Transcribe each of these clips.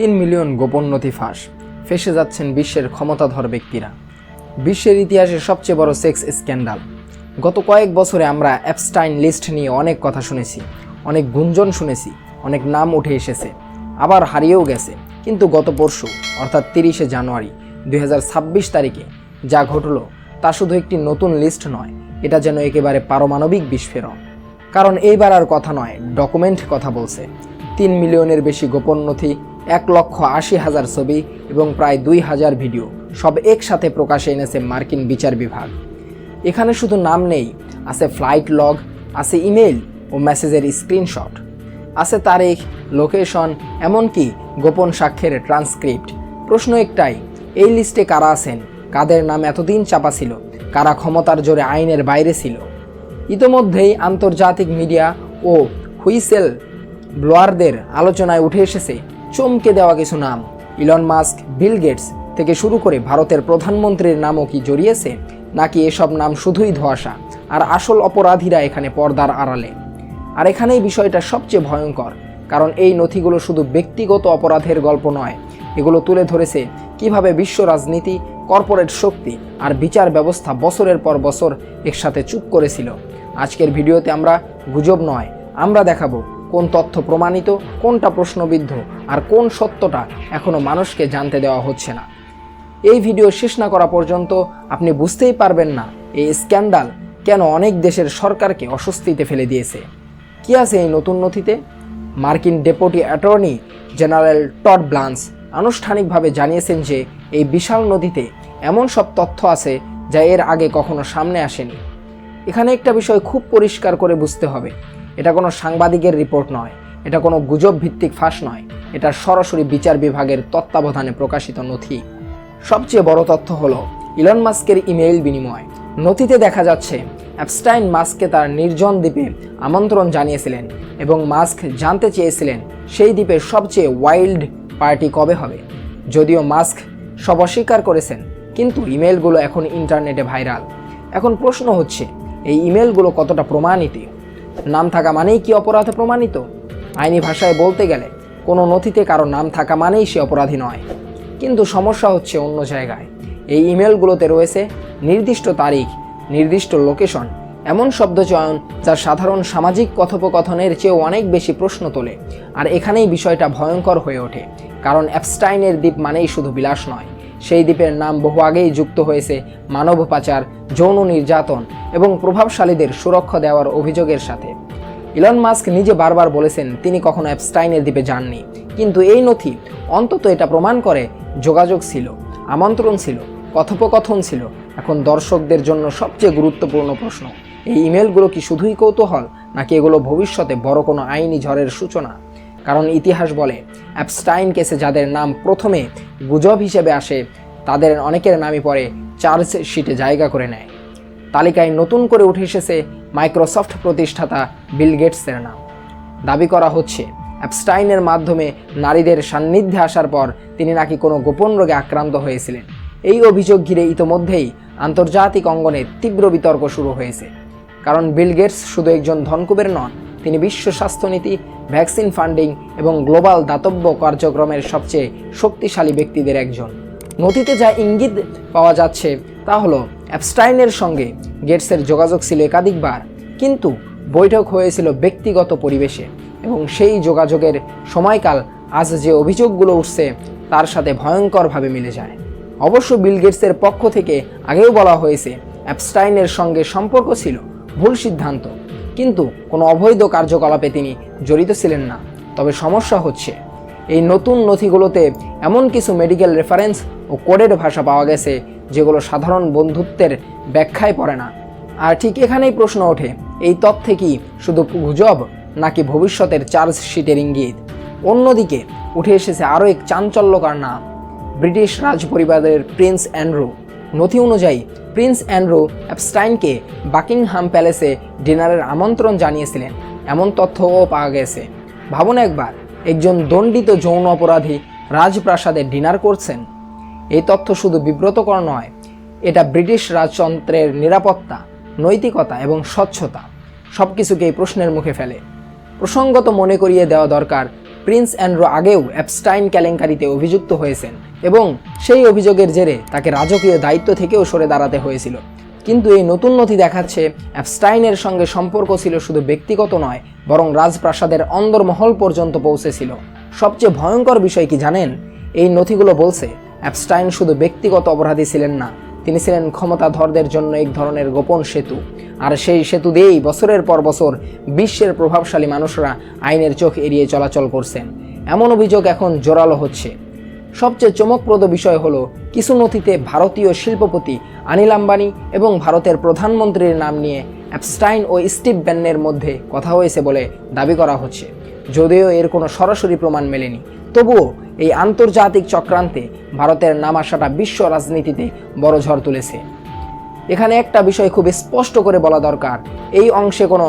তিন মিলিয়ন গোপন নথি ফাঁস। ফেসে যাচ্ছেন বিশ্বের ক্ষমতাধর ব্যক্তিরা। বিশ্বের ইতিহাসে সবচেয়ে বড় সেক্স স্ক্যান্ডাল। গত কয়েক বছরে আমরা অ্যাপস্টাইন লিস্ট নিয়ে অনেক কথা শুনেছি, অনেক গুঞ্জন শুনেছি, অনেক নাম উঠে এসেছে, আবার হারিয়েও গেছে। কিন্তু গত পরশু, অর্থাৎ তিরিশে জানুয়ারি দু হাজার ছাব্বিশ তারিখে যা ঘটলো, তা শুধু একটি নতুন লিস্ট নয়, এটা যেন একেবারে পারমাণবিক বিস্ফোরণ। কারণ এইবার আর কথা নয়, ডকুমেন্ট কথা বলছে। তিন মিলিয়নের বেশি গোপন নথি এক লক্ষ আশি হাজার ছবি এবং প্রায় দুই হাজার ভিডিও সব একসাথে প্রকাশে এনেছে মার্কিন বিচার বিভাগ। এখানে শুধু নাম নেই, আছে ফ্লাইট লগ, আছে ইমেল ও মেসেজের স্ক্রিনশট। আছে তারিখ, লোকেশন, এমনকি গোপন সাক্ষ্যের ট্রান্সক্রিপ্ট। প্রশ্ন একটাই, এই লিস্টে কারা আছেন? কাদের নাম এতদিন চাপা ছিল? কারা ক্ষমতার জোরে আইনের বাইরে ছিল? ইতোমধ্যেই আন্তর্জাতিক মিডিয়া ও হুইসেল ব্লোয়ারদের আলোচনায় উঠে এসেছে চমকে দেওয়া কিছু নাম। ইলন মাস্ক বিল গেটস থেকে শুরু করে ভারতের প্রধানমন্ত্রীর নামও কি জড়িয়েছে? নাকি এসব নাম শুধুই ধোঁয়াশা? আর আসল অপরাধীরা এখানে পর্দার আড়ালে। আর এখানেই বিষয়টা সবচেয়ে ভয়ঙ্কর, কারণ এই নথিগুলো শুধু ব্যক্তিগত অপরাধের গল্প নয়। এগুলো তুলে ধরেছে কীভাবে বিশ্ব রাজনীতি, কর্পোরেট শক্তি আর বিচার ব্যবস্থা বছরের পর বছর একসাথে চুপ করেছিল। আজকের ভিডিওতে আমরা গুজব নয়, আমরা দেখাবো কোন তথ্য প্রমাণিত, কোনটা প্রশ্নবিদ্ধ, আর কোন সত্যটা এখনও মানুষকে জানতে দেওয়া হচ্ছে না। এই ভিডিও শেষ না করা পর্যন্ত আপনি বুঝতেই পারবেন না এই স্ক্যান্ডাল কেন অনেক দেশের সরকারকে অস্বস্তিতে ফেলে দিয়েছে। কি আছে এই নতুন নথিতে? মার্কিন deputy attorney general Todd Blanche আনুষ্ঠানিকভাবে জানিয়েছেন যে এই বিশাল নদীতে এমন সব তথ্য আছে যা এর আগে কখনো সামনে আসেনি। এখানে একটা বিষয় খুব পরিষ্কার করে বুঝতে হবে। এটা কোনো সাংবাদিকের রিপোর্ট নয়, এটা কোনো গুজব ভিত্তিক ফাঁস নয়, এটা সরাসরি বিচার বিভাগের তত্ত্বাবধানে প্রকাশিত নথি। সবচেয়ে বড় তথ্য হলো ইলন মাস্কের ইমেইল বিনিময়। নথিতে দেখা যাচ্ছে, অ্যাপস্টাইন মাস্ককে তার নির্জন দ্বীপে আমন্ত্রণ জানিয়েছিলেন এবং মাস্ক জানতে চেয়েছিলেন সেই দ্বীপের সবচেয়ে ওয়াইল্ড পার্টি কবে হবে। যদিও মাস্ক সব অস্বীকার করেছেন, কিন্তু ইমেলগুলো এখন ইন্টারনেটে ভাইরাল। এখন প্রশ্ন হচ্ছে, এই ইমেলগুলো কতটা প্রমাণিত? নাম থাকা মানেই কি অপরাধে প্রমাণিত? আইনি ভাষায় বলতে গেলে, কোনো নথিতে কারও নাম থাকা মানেই সে অপরাধী নয়। কিন্তু সমস্যা হচ্ছে অন্য জায়গায়। এই ইমেলগুলোতে রয়েছে, নির্দিষ্ট তারিখ, নির্দিষ্ট লোকেশন, এমন শব্দ চয়ন যা সাধারণ সামাজিক কথোপকথনের চেয়েও অনেক বেশি প্রশ্ন তোলে। আর এখানেই বিষয়টা ভয়ঙ্কর হয়ে ওঠে, কারণ অ্যাপস্টাইনের দ্বীপ মানেই শুধু বিলাস নয়। সেই দ্বীপের নাম বহু আগেই যুক্ত হয়েছে মানব পাচার, যৌন নির্যাতন এবং প্রভাবশালীদের সুরক্ষা দেওয়ার অভিযোগের সাথে। ইলন মাস্ক নিজে বারবার বলেছেন, তিনি কখনো অ্যাপস্টাইনের দ্বীপে যাননি। কিন্তু এই নথি অন্তত এটা প্রমাণ করে, যোগাযোগ ছিল, আমন্ত্রণ ছিল, কথোপকথন ছিল। এখন দর্শকদের জন্য সবচেয়ে গুরুত্বপূর্ণ প্রশ্ন, এই ইমেলগুলো কি শুধুই কৌতূহল, নাকি এগুলো ভবিষ্যতে বড় কোনো আইনি ঝড়ের সূচনা? কারণ ইতিহাস বলে, অ্যাপস্টাইন কেসে যাদের নাম প্রথমে গুজব হিসেবে আসে, তাদের অনেকের নামই পরে চার্জ শিটে জায়গা করে নেয়। তালিকায় নতুন করে উঠে এসেছে মাইক্রোসফট প্রতিষ্ঠাতা বিল গেটসের নাম। দাবি করা হচ্ছে, অ্যাপস্টাইনের মাধ্যমে নারীদের সান্নিধ্যে আসার পর তিনি নাকি কোনো গোপন রোগে আক্রান্ত হয়েছিলেন। এই অভিযোগ ঘিরে ইতোমধ্যেই আন্তর্জাতিক অঙ্গনে তীব্র বিতর্ক শুরু হয়েছে। কারণ বিল গেটস শুধু একজন ধনকুবের নন তিনি বিশ্ব স্বাস্থ্যনীতি, ভ্যাকসিন ফান্ডিং এবং গ্লোবাল দাতব্য কার্যক্রমের সবচেয়ে শক্তিশালী ব্যক্তিদের একজন। নথিতে যা ইঙ্গিত পাওয়া যাচ্ছে তা হলো, অ্যাপস্টাইনের সঙ্গে গেটসের যোগাযোগ ছিল একাধিকবার, কিন্তু বৈঠক হয়েছিল ব্যক্তিগত পরিবেশে এবং সেই যোগাযোগের সময়কাল আজ যে অভিযোগগুলো উঠছে তার সাথে ভয়ঙ্করভাবে মিলে যায়। অবশ্য বিল গেটসের পক্ষ থেকে আগেও বলা হয়েছে, অ্যাপস্টাইনের সঙ্গে সম্পর্ক ছিল, ভুল সিদ্ধান্ত। কিন্তু কোনো অবৈধ কার্যকলাপে তিনি জড়িত ছিলেন না। তবে সমস্যা হচ্ছে, এই নতুন নথিগুলোতে এমন কিছু মেডিকেল রেফারেন্স ও কোডের ভাষা পাওয়া গেছে যেগুলো সাধারণ বন্ধুত্বের ব্যাখ্যায় পড়ে না। আর ঠিক এখানেই প্রশ্ন ওঠে, এই তথ্যে কি শুধু গুজব নাকি ভবিষ্যতের চার্জশিটের ইঙ্গিত? অন্যদিকে উঠে এসেছে আরও এক চাঞ্চল্যকার নাম, ব্রিটিশ রাজপরিবারের প্রিন্স অ্যান্ড্রু। নথি অনুযায়ী প্রিন্স অ্যান্ড্রু অ্যাপস্টাইনকে বাকিংহাম প্যালেসে ডিনারের আমন্ত্রণ জানিয়েছিলেন। এমন তথ্যও পাওয়া গেছে। ভাবুন একবার, একজন দণ্ডিত যৌন অপরাধী রাজপ্রাসাদে ডিনার করছেন। এই তথ্য শুধু বিব্রতকর নয়, এটা ব্রিটিশ রাজতন্ত্রের নিরাপত্তা, নৈতিকতা এবং স্বচ্ছতা সব কিছুকেই প্রশ্নের মুখে ফেলে। প্রসঙ্গত মনে করিয়ে দেওয়া দরকার, প্রিন্স অ্যান্ড্রো আগেও অ্যাপস্টাইন কেলেঙ্কারিতে অভিযুক্ত হয়েছেন। এবং সেই অভিযোগের জেরে তাকে রাজকীয় দায়িত্ব থেকেও সরে দাঁড়াতে হয়েছিল। কিন্তু এই নতুন নথি দেখাচ্ছে অ্যাপস্টাইনের সঙ্গে সম্পর্ক ছিল শুধু ব্যক্তিগত নয়, বরং রাজপ্রাসাদের অন্দরমহল পর্যন্ত পৌঁছেছিল। সবচেয়ে ভয়ঙ্কর বিষয় কি জানেন? এই নথিগুলো বলছে, অ্যাপস্টাইন শুধু ব্যক্তিগত অপরাধী ছিলেন না, তিনি ছিলেন ক্ষমতাধরদের জন্য এক ধরনের গোপন সেতু। আর সেই সেতু দিয়েই বছরের পর বছর বিশ্বের প্রভাবশালী মানুষরা আইনের চোখ এড়িয়ে চলাচল করছেন। এমন অভিযোগ এখন জোরালো হচ্ছে। সবচেয়ে চমকপ্রদ বিষয় হলো, কিছু নথিতে ভারতীয় শিল্পপতি আনিল আম্বানি এবং ভারতের প্রধানমন্ত্রীর নাম নিয়ে অ্যাপস্টাইন ও স্টিভ ব্যান্নের মধ্যে কথা হয়েছে বলে দাবি করা হচ্ছে। যদিও এর কোনো সরাসরি প্রমাণ মেলেনি, তবুও এই আন্তর্জাতিক চক্রান্তে ভারতের নাম আসাটা বিশ্ব রাজনীতিতে বড় ঝড় তুলেছে। এখানে একটা বিষয় খুব স্পষ্ট করে বলা দরকার, এই অংশে কোনো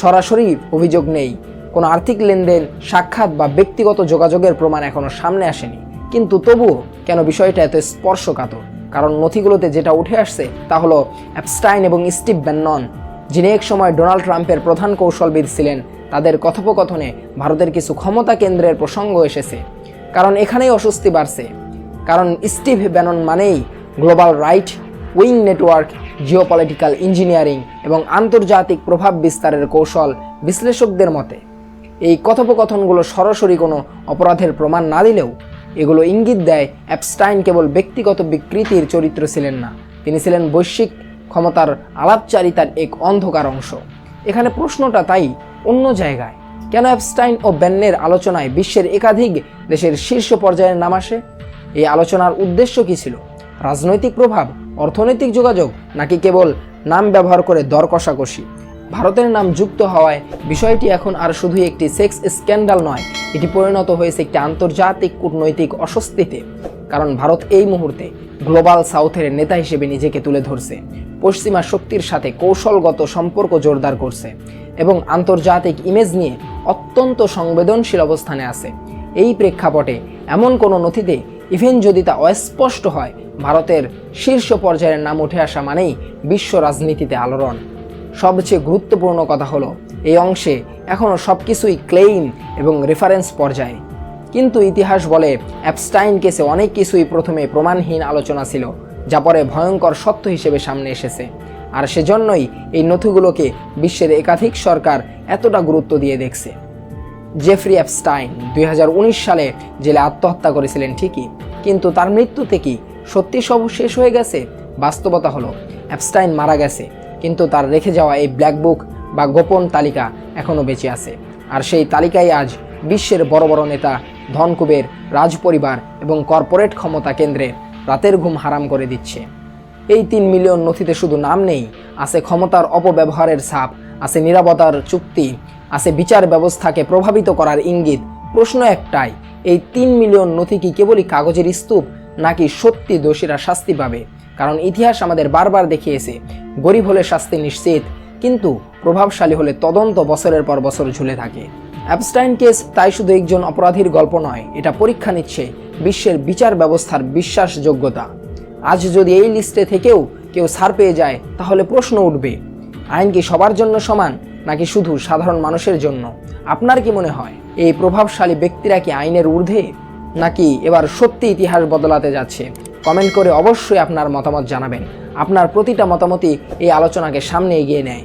সরাসরি অভিযোগ নেই, কোনো আর্থিক লেনদেন, সাক্ষাৎ বা ব্যক্তিগত যোগাযোগের প্রমাণ এখনও সামনে আসেনি। কিন্তু তবুও কেন বিষয়টা এত স্পর্শকাতর? কারণ নথিগুলোতে যেটা উঠে আসছে তা হলো অ্যাপস্টাইন এবং স্টিভ ব্যান্নন যিনি এক সময় ডোনাল্ড ট্রাম্পের প্রধান কৌশলবিদ ছিলেন। তাদের কথোপকথনে ভারতের কিছু ক্ষমতা কেন্দ্রের প্রসঙ্গ এসেছে। কারণ এখানেই অস্বস্তি বাড়ছে। কারণ স্টিভ ব্যানন মানেই global right, wing network, geopolitical engineering এবং আন্তর্জাতিক প্রভাব বিস্তারের কৌশল বিশ্লেষকদের মতে। এই কথোপকথনগুলো সরাসরি কোনো অপরাধের প্রমাণ না দিলেও এগুলো ইঙ্গিত দেয় অ্যাপস্টাইন কেবল ব্যক্তিগত বিকৃতির চরিত্র ছিলেন না। তিনি ছিলেন বৈশ্বিক ক্ষমতার আলাপচারিতার এক অন্ধকার অংশ। এখানে প্রশ্নটা তাই অন্য জায়গায়। কেন অ্যাপস্টাইন ও ব্যান্নের আলোচনায় বিশ্বের একাধিক দেশের শীর্ষ পর্যায়ের নাম আসে? এই আলোচনার উদ্দেশ্য কী ছিল? রাজনৈতিক প্রভাব, অর্থনৈতিক যোগাযোগ, নাকি কেবল নাম ব্যবহার করে দর কষাকষি? ভারতের নাম যুক্ত হওয়ায় বিষয়টি এখন আর শুধু একটি সেক্স স্ক্যান্ডাল নয় এটি পরিণত হয়েছে একটি আন্তর্জাতিক কূটনৈতিক অস্বস্তিতে, কারণ ভারত এই মুহূর্তে গ্লোবাল সাউথের নেতা হিসেবে নিজেকে তুলে ধরছে, পশ্চিমা শক্তির সাথে কৌশলগত সম্পর্ক জোরদার করছে এবং আন্তর্জাতিক ইমেজ নিয়ে অত্যন্ত সংবেদনশীল অবস্থানে আছে। এই প্রেক্ষাপটে এমন কোনো নথিতে ইভেন যদি তা অস্পষ্ট হয়, ভারতের শীর্ষ পর্যায়ের নাম উঠে আসা মানেই বিশ্ব রাজনীতিতে আলোড়ন। সবচেয়ে গুরুত্বপূর্ণ কথা হলো এই অংশে এখনও সব কিছুই ক্লেইম এবং রেফারেন্স পর্যায়ে। কিন্তু ইতিহাস বলে অ্যাপস্টাইন কেসে অনেক কিছুই প্রথমে প্রমাণহীন আলোচনা ছিল, যা পরে ভয়ঙ্কর সত্য হিসেবে সামনে এসেছে। আর সেজন্যই এই নথিগুলোকে বিশ্বের একাধিক সরকার এতটা গুরুত্ব দিয়ে দেখছে। জেফরি অ্যাপস্টাইন দুই হাজার উনিশ সালে জেলে আত্মহত্যা করেছিলেন ঠিকই, কিন্তু তার মৃত্যুতে কি সত্যি সব শেষ হয়ে গেছে? বাস্তবতা হলো, অ্যাপস্টাইন মারা গেছে, কিন্তু তার রেখে যাওয়া এই ব্ল্যাক বুক বা গোপন তালিকা এখনও বেঁচে আছে। আর সেই তালিকায় আজ বিশ্বের বড় বড় নেতা, ধনকুবের রাজপরিবার এবং কর্পোরেট ক্ষমতা কেন্দ্রে রাতের ঘুম হারাম করে দিচ্ছে। এই তিন মিলিয়ন নথিতে শুধু নাম নেই, আছে ক্ষমতার অপব্যবহারের ছাপ, আছে নিরাপত্তার চুক্তি, আছে বিচার ব্যবস্থাকে প্রভাবিত করার ইঙ্গিত। প্রশ্ন একটাই, এই তিন মিলিয়ন নথি কি কেবলই কাগজের স্তূপ, নাকি সত্যি দোষীরা শাস্তি পাবে? কারণ ইতিহাস আমাদের বারবার দেখিয়েছে, গরিব হলে শাস্তি নিশ্চিত, কিন্তু প্রভাবশালী হলে তদন্ত বছরের পর বছর ঝুলে থাকে। অ্যাপস্টাইন কেস তাই শুধু একজন অপরাধীর গল্প নয়, এটা পরীক্ষা নিচ্ছে বিশ্বের বিচার ব্যবস্থার বিশ্বাসযোগ্যতা। আজ যদি এই লিস্টে থেকেও কেউ ছাড় পেয়ে যায়, তাহলে প্রশ্ন উঠবে, আইন কি সবার জন্য সমান, নাকি শুধু সাধারণ মানুষের জন্য? আপনার কি মনে হয়, এই প্রভাবশালী ব্যক্তিরা কি আইনের ঊর্ধ্বে? নাকি এবার সত্যি ইতিহাস বদলাতে যাচ্ছে? কমেন্ট করে অবশ্যই আপনার মতামত জানাবেন। আপনার প্রতিটা মতামতই এই আলোচনাকে সামনে এগিয়ে নেয়।